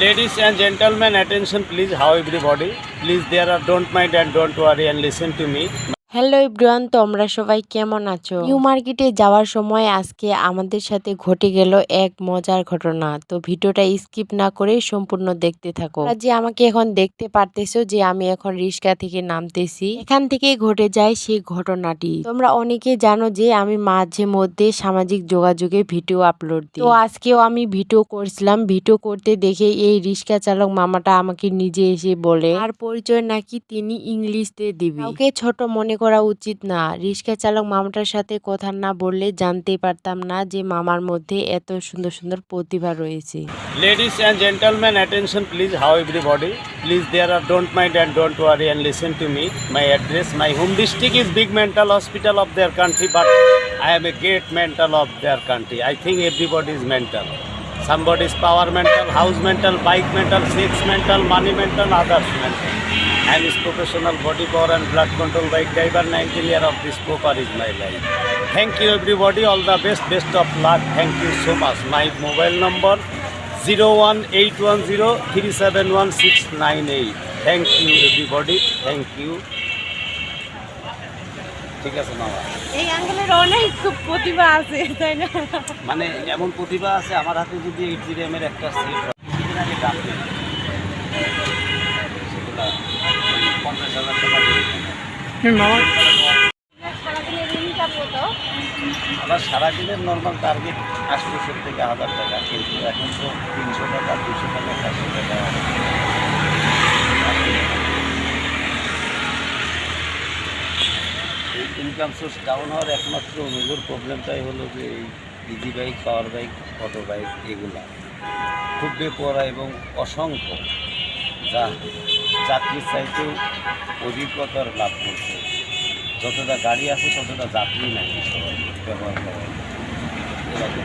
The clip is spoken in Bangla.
Ladies and gentlemen, attention please, how everybody. Please there are don't mind and don't worry and listen to me. Hello Ibran তোমরা সবাই কেমন আছো? নিউ মার্কেটে যাওয়ার সময় আজকে আমাদের সাথে ঘটে গেল এক মজার ঘটনা। তো ভিডিওটা স্কিপ না করে সম্পূর্ণ দেখতে থাকো। যে আমাকে এখন দেখতে পারতেছো যে আমি এখন রিক্সা থেকে নামতেছি, এখান থেকে ঘটে যায় সেই ঘটনাটি। তোমরা অনেকে জানো যে আমি মাঝে মধ্যে সামাজিক যোগাযোগে ভিডিও আপলোড দিই। তো আজকেও আমি ভিডিও করছিলাম। ভিডিও করতে দেখে এই রিক্সা চালক মামাটা আমাকে নিজে এসে বলে আর পরিচয় নাকি তিনি ইংলিশতে দিবে? ওকে ছোট মনে করা উচিত না। রিক্সা চালক মামাটার সাথে কথা না বললে জানতে পারতাম না যে মামার মধ্যে এত সুন্দর সুন্দর প্রতিভা রয়েছে। Ladies and gentleman attention please how everybody please there are don't mind and don't worry and listen to me my address my home district is big mental hospital of their country but I am a get mental of their country I think everybody is mental somebody is power mental house mental bike mental six mental money mental others mental I am professional body power and blood control bike driver nineteen year of this poker is my life thank you everybody all the best best of luck thank you so much my mobile number zero one eight one zero three seven one six nine eight thank you everybody thank you ঠিক আছে ন এই তাই না? মানে এমন প্রতিভা আছে আমার হাতে যদি এইট জিরো এম এর একটা ইনকাম সারাদিনের নর্মাল টার্গেট আটশোশো থেকে হাজার টাকা, কিন্তু এখন তো তিনশো টাকা, দুশো টাকা, চারশো টাকা। এই ইনকাম সোর্স ডাউন হওয়ার একমাত্র মেজর প্রবলেমটাই হলো যে এই easy bike power bike auto bike এগুলা। খুব বেপরা এবং অসংখ্য। যা যাত্রীর চাইতে অভিজ্ঞতার লাভ করছে। যতটা গাড়ি আছে ততটা যাত্রী নাই। ব্যবহার করে এরকম